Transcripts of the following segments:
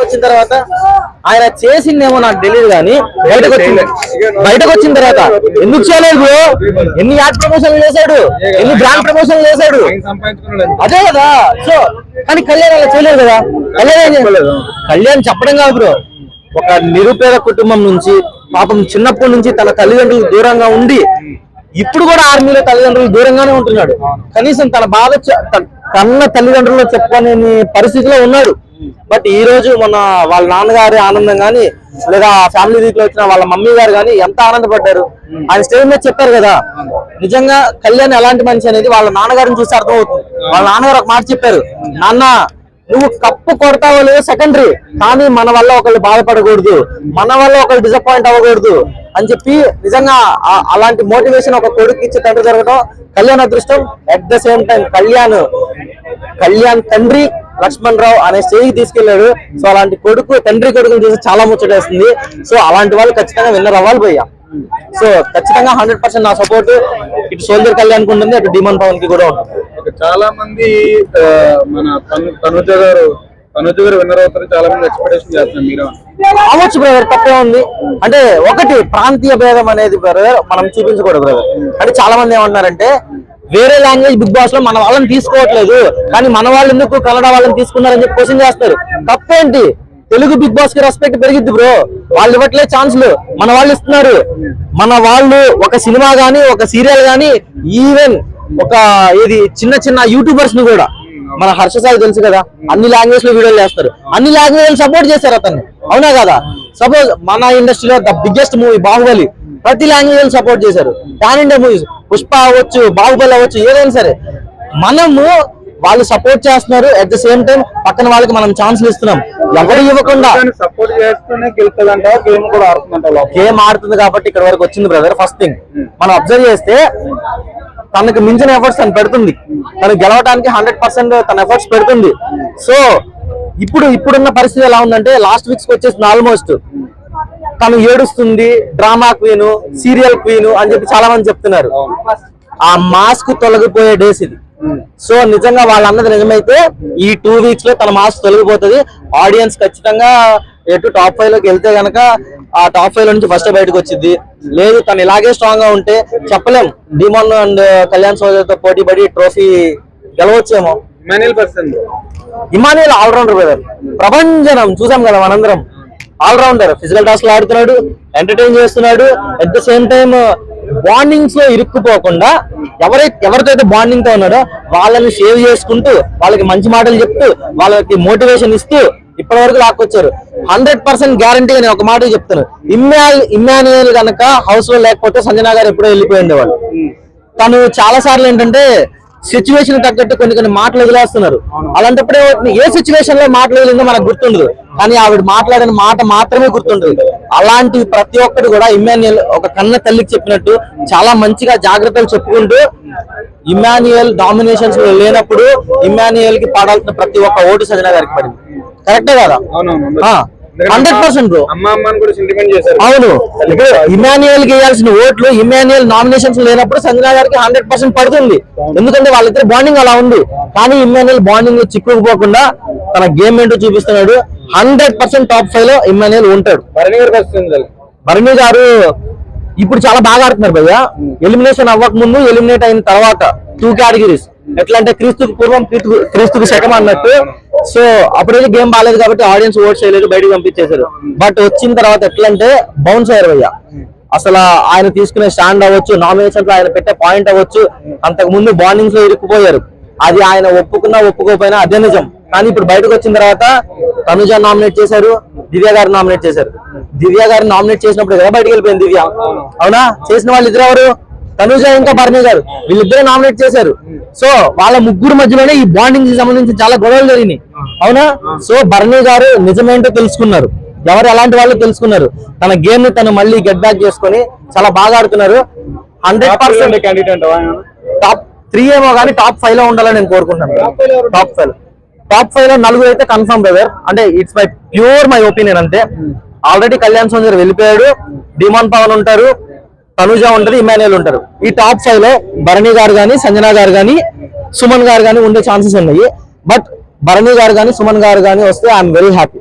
వచ్చిన తర్వాత ఆయన చేసిందేమో నాకు తెలియదు కానీ బయటకు వచ్చింది బయటకు వచ్చిన తర్వాత ఎందుకు చేయలేదు బ్రో? ఎన్ని యాడ్ ప్రమోషన్లు చేశాడు? ఎన్ని బ్రాండ్ ప్రమోషన్లు చేశాడు? అదే కదా. సో కానీ కళ్యాణ్ అలా చేయలేదు కదా? కళ్యాణ్ కళ్యాణ్ చెప్పడం కాదు బ్రో. ఒక నిరుపేద కుటుంబం నుంచి పాపం చిన్నప్పటి నుంచి తన తల్లిదండ్రులకు దూరంగా ఉండి ఇప్పుడు కూడా ఆర్మీలో తల్లిదండ్రులు దూరంగానే ఉంటున్నాడు. కనీసం తన బాధ కన్న తల్లిదండ్రులు చెప్పుకోలేని పరిస్థితిలో ఉన్నాడు. బట్ ఈ రోజు మన వాళ్ళ నాన్నగారి ఆనందం గాని లేదా ఫ్యామిలీ వీక్లో వచ్చిన వాళ్ళ మమ్మీ గారు గాని ఎంత ఆనందపడ్డారు. ఆయన స్టేజ్ మీద చెప్పారు కదా నిజంగా కళ్యాణ్ ఎలాంటి మనిషి అనేది వాళ్ళ నాన్నగారిని చూసి అర్థమవుతుంది. వాళ్ళ నాన్నగారు ఒక మాట చెప్పారు నాన్న నువ్వు కప్పు కొడతావో లేదో సెకండరీ కానీ మన వల్ల ఒకళ్ళు బాధపడకూడదు మన వల్ల ఒకళ్ళు డిసప్పాయింట్ అవ్వకూడదు అని చెప్పి నిజంగా అలాంటి మోటివేషన్ ఒక కొడుకు ఇచ్చే తండ్రి జరగడం కళ్యాణ్ అదృష్టం. At the same time Kalyan Kalyan తండ్రి లక్ష్మణ్ రావు అనే స్టేజ్ తీసుకెళ్ళాడు సో అలాంటి కొడుకు తండ్రి కొడుకుని చూసి చాలా ముచ్చటేస్తుంది. సో అలాంటి వాళ్ళు ఖచ్చితంగా విన్నర్ అవ్వాలి భయ్యా. సో ఖచ్చితంగా హండ్రెడ్ పర్సెంట్ నా సపోర్ట్ ఇటు సోల్జర్ కళ్యాణ్కి ఉంటుంది అటు డిమన్ పవన్కి కూడా ఉంటుంది. చాలా మంది మన తను తనుజ గారు తనుజ గారు విన్నర్ అవుతారు. చాలా మంది ఎక్స్పెక్టేషన్ చేస్తున్నారు మీరు. అవ్వచ్చు బ్రదర్ తప్పే ఉంది. అంటే ఒకటి ప్రాంతీయ భేదం అనేది బ్రదర్ మనం చూపించకూడదు బ్రదర్ అంటే చాలా మంది ఏమంటున్నారంటే వేరే లాంగ్వేజ్ బిగ్ బాస్లో మన వాళ్ళని తీసుకోవట్లేదు. కానీ మన వాళ్ళు ఎందుకు కన్నడ వాళ్ళని తీసుకున్నారని చెప్పి క్వశ్చన్ చేస్తారు. తప్పేంటి? తెలుగు బిగ్ బాస్కి రెస్పెక్ట్ పెరిగిద్ది బ్రో. వాళ్ళు ఇవ్వట్లే ఛాన్స్లు. మన వాళ్ళు ఇస్తున్నారు. మన వాళ్ళు ఒక సినిమా గానీ ఒక సీరియల్ గానీ ఈవెన్ ఒక ఇది చిన్న చిన్న యూట్యూబర్స్ని కూడా. మన హర్ష సాయి తెలుసు కదా అన్ని లాంగ్వేజ్లో వీడియోలు చేస్తారు. అన్ని లాంగ్వేజ్ సపోర్ట్ చేశారు అతన్ని. అవునా కదా? సపోజ్ మన ఇండస్ట్రీలో ద బిగ్గెస్ట్ మూవీ బాహుబలి ప్రతి లాంగ్వేజ్ సపోర్ట్ చేశారు. పాన్ ఇండియా మూవీస్ పుష్ప అవ్వచ్చు బాహుబలి అవ్వచ్చు ఏదైనా సరే. మనము వాళ్ళు సపోర్ట్ చేస్తున్నారు. అట్ ద సేమ్ టైం పక్కన వాళ్ళకి మనం ఛాన్స్లు ఇస్తున్నాం. ఎవరు ఇవ్వకుండా. సపోర్ట్ చేస్తూనే గెలుతుందంట గేమ్ కూడా ఆడుతుందంట. గేమ్ ఆడుతుంది కాబట్టి ఇక్కడ వరకు వచ్చింది బ్రదర్ ఫస్ట్ థింగ్ మనం అబ్జర్వ్ చేస్తే తనకు మించిన ఎఫర్ట్స్ తను పెడుతుంది. తను గెలవడానికి హండ్రెడ్ పర్సెంట్ తన ఎఫర్ట్స్ పెడుతుంది. సో ఇప్పుడు ఇప్పుడున్న పరిస్థితి ఎలా ఉందంటే లాస్ట్ వీక్స్ వచ్చేసింది ఆల్మోస్ట్ తను ఏడుస్తుంది డ్రామా క్వీన్ సీరియల్ క్వీన్ అని చెప్పి చాలా మంది చెప్తున్నారు. ఆ మాస్క్ తొలగిపోయే డేస్ ఇది. సో నిజంగా వాళ్ళు అన్నది నిజమైతే ఈ టూ వీక్స్లో తన మాస్క్ తొలగిపోతుంది. ఆడియన్స్ ఖచ్చితంగా ఎటు టాప్ ఫైవ్లోకి వెళ్తే గనక ఆ టాప్ ఫైవ్లో నుంచి ఫస్ట్ బయటకు వచ్చింది లేదు తను ఇలాగే స్ట్రాంగ్గా ఉంటే చెప్పలేం. డిమాన్ అండ్ కళ్యాణ్ సోదర్తో పోటీ పడి ట్రోఫీ గెలవచ్చేమో. ఇమానుయల్ ఆల్రౌండర్ బ్రదర్ ప్రపంచనం చూసాం కదా మనందరం. ఆల్రౌండర్ ఫిజికల్ టాస్క్లో ఆడుతున్నాడు ఎంటర్టైన్ చేస్తున్నాడు. అట్ ద సేమ్ టైం బాండింగ్స్లో ఇరుక్కుపోకుండా ఎవరైతే ఎవరితో అయితే బాండింగ్తో ఉన్నాడో వాళ్ళని సేవ్ చేసుకుంటూ వాళ్ళకి మంచి మాటలు చెప్తూ వాళ్ళకి మోటివేషన్ ఇస్తూ ఇప్పటి వరకు లాక్కొచ్చారు. హండ్రెడ్ పర్సెంట్ గ్యారంటీ నేను ఒక మాట చెప్తాను ఇమ్మాల్ ఇమ్మాన్యుయల్ గనక హౌస్లో లేకపోతే సంజనా గారు ఎప్పుడో వెళ్ళిపోయిండేవాళ్ళు తను చాలా సార్లు ఏంటంటే సిచ్యువేషన్ తగ్గట్టు కొన్ని కొన్ని మాటలు వదిలేస్తున్నారు. అలాంటప్పుడు? ఏ సిచ్యువేషన్లో మాటలు వదిలిందో మనకు గుర్తుండదు. కానీ ఆవిడ మాట్లాడిన మాట మాత్రమే గుర్తుండదు. అలాంటి ప్రతి ఒక్కటి కూడా ఇమాన్యుయల్ ఒక కన్న తల్లికి చెప్పినట్టు చాలా మంచిగా జాగ్రత్తలు చెప్పుకుంటూ ఇమాన్యుయల్ డామినేషన్స్ లేనప్పుడు ఇమాన్యుయల్కి పడాల్సిన ప్రతి ఒక్క ఓటు సజన గారికి పడింది. కరెక్టే కదా? హండ్రెడ్ పర్సెంట్ అవును. ఇప్పుడు ఇమాన్యుయల్కి వేయాల్సిన ఓట్లు ఇమాన్యుయల్ నామినేషన్స్ లేనప్పుడు సంజనా గారికి హండ్రెడ్ పర్సెంట్ పడుతుంది. ఎందుకంటే వాళ్ళిద్దరు బాండింగ్ అలా ఉంది. కానీ ఇమాన్యుయల్ బాండింగ్లో చిక్కుకుపోకుండా తన గేమ్ ఏంటో చూపిస్తున్నాడు. హండ్రెడ్ పర్సెంట్ టాప్ ఫైవ్లో ఇమాన్యుయల్ ఉంటాడు. భరణి గారు ఇప్పుడు చాలా బాగా ఆడుతున్నారు భయ్య. ఎలిమినేషన్ అవ్వక ముందు ఎలిమినేట్ అయిన తర్వాత టూ కేటగిరీస్ ఎట్లా అంటే క్రీస్తుకు పూర్వం క్రీస్తు- క్రీస్తుకు శకం అన్నట్టు సో అప్పుడైతే గేమ్ బాగాలేదు కాబట్టి ఆడియన్స్ ఓట్ చేయలేదు బయటకు పంపించేశారు. బట్ వచ్చిన తర్వాత ఎట్లంటే బౌన్స్ అయ్యారు అయ్యా. అసలు ఆయన తీసుకునే స్టాండ్ అవ్వచ్చు నామినేషన్లో ఆయన పెట్టే పాయింట్ అవ్వచ్చు. అంతకు ముందు బాండింగ్స్లో ఇరుక్కుపోయారు. అది ఆయన ఒప్పుకున్నా ఒప్పుకోకపోయినా అదే నిజం. కానీ ఇప్పుడు బయటకు వచ్చిన తర్వాత తనుజ నామినేట్ చేశారు దివ్య గారు నామినేట్ చేశారు. దివ్య గారు నామినేట్ చేసినప్పుడు కదా బయటకు వెళ్ళిపోయింది దివ్య? అవునా? చేసిన వాళ్ళు ఇద్దరు ఎవరు తనుజ ఇంకా భరణి గారు. వీళ్ళిద్దరే నామినేట్ చేశారు. సో వాళ్ళ ముగ్గురు మధ్యలోనే ఈ బాండింగ్కి సంబంధించి చాలా గొడవలు జరిగినాయి. అవునా? సో భరణి గారు నిజమేంటో తెలుసుకున్నారు. ఎవరు ఎలాంటి వాళ్ళు తెలుసుకున్నారు. తన గేమ్ని తను మళ్ళీ గెట్ బ్యాక్ చేసుకొని చాలా బాగా ఆడుతున్నారు. హండ్రెడ్ పర్సెంట్ టాప్ త్రీ ఏమో కానీ టాప్ ఫైవ్లో ఉండాలని నేను కోరుకుంటున్నాను. టాప్ ఫైవ్ టాప్ ఫైవ్లో నలుగురు అయితే కన్ఫర్మ్ బ్రదర్ అంటే it's my pure my opinion అంతే. ఆల్రెడీ కళ్యాణ్ సోంజర్ వెళ్ళిపోయాడు. డిమాన్ పవన్ ఉంటారు. తనుజ ఉంటది ఇమాన్యుయల్ ఉంటారు. ఈ టాప్ ఫైవ్లో భరణి గారు గాని సంజనా గారు గాని సుమన్ గారు గాని ఉండే ఛాన్సెస్ ఉన్నాయి. బట్ భరణి గారు గాని సుమన్ గారు గాని వస్తే ఐఎమ్ వెరీ హ్యాపీ.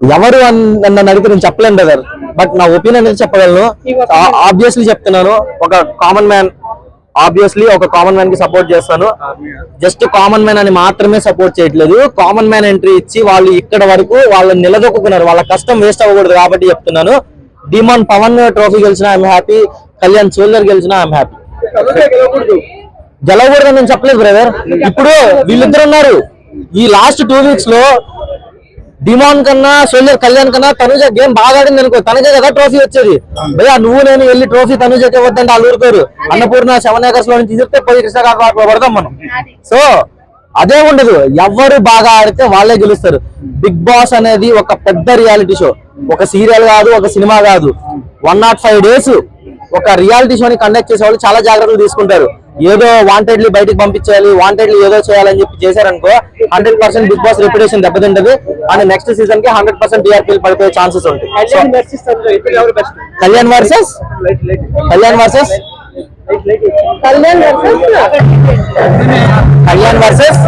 ఎవరు నన్ను అడిగితే నేను చెప్పలేను బ్రదర్ బట్ నా ఒపీనియన్ అనేది చెప్పగలను. ఆబ్వియస్లీ చెప్తున్నాను. ఒక కామన్ మ్యాన్ ఆబ్వియస్లీ ఒక కామన్ మ్యాన్కి సపోర్ట్ చేస్తాను. జస్ట్ కామన్ మ్యాన్ అని మాత్రమే సపోర్ట్ చేయట్లేదు. కామన్ మ్యాన్ ఎంట్రీ ఇచ్చి వాళ్ళు ఇక్కడ వరకు వాళ్ళని నిలదొక్కున్నారు వాళ్ళ కష్టం వేస్ట్ అవ్వకూడదు కాబట్టి చెప్తున్నాను. డిమాన్ పవన్ ట్రోఫీ గెలిచిన ఐఎమ్ హ్యాపీ కళ్యాణ్ సోల్జర్ గెలిచిన ఐఎమ్ హ్యాపీ గెలవకూడదని నేను చెప్పలేదు బ్రదర్ ఇప్పుడు వీళ్ళిద్దరు ఉన్నారు. ఈ లాస్ట్ టూ వీక్స్లో డిమాన్ కన్నా సోల్జర్ కళ్యాణ్ కన్నా తనుజ గేమ్ బాగా ఆడింది అనుకో. తనకే కదా ట్రోఫీ వచ్చేది. భయ్యా నువ్వు నేను వెళ్ళి ట్రోఫీ తనుజకి ఇవ్వద్దంటే వాళ్ళు ఊరుకోరు. అన్నపూర్ణ సెవెన్ ఏకర్స్లో నుంచి చెప్తే పోయి కృష్ణకాంత్ పడదాం మనం. సో అదే ఉండదు. ఎవరు బాగా ఆడితే వాళ్ళే గెలుస్తారు. బిగ్ బాస్ అనేది ఒక పెద్ద రియాలిటీ షో ఒక సీరియల్ కాదు ఒక సినిమా కాదు. వన్ నాట్ ఫైవ్ డేస్ ఒక రియాలిటీ షోని కండక్ట్ చేసే వాళ్ళు చాలా జాగ్రత్తలు తీసుకుంటారు. ఏదో వాంటెడ్లీ బయటికి పంపించేయాలి వాంటెడ్లీ ఏదో చేయాలని చెప్పి చేశారనుకో hundred percent Bigg Boss reputation దెబ్బతింటది. And next సీజన్కి హండ్రెడ్ పర్సెంట్ టీఆర్పీ పడిపోయే ఛాన్సెస్ ఉంటాయి. Kalyan versus Kalyan versus Kalyan versus Kalyan versus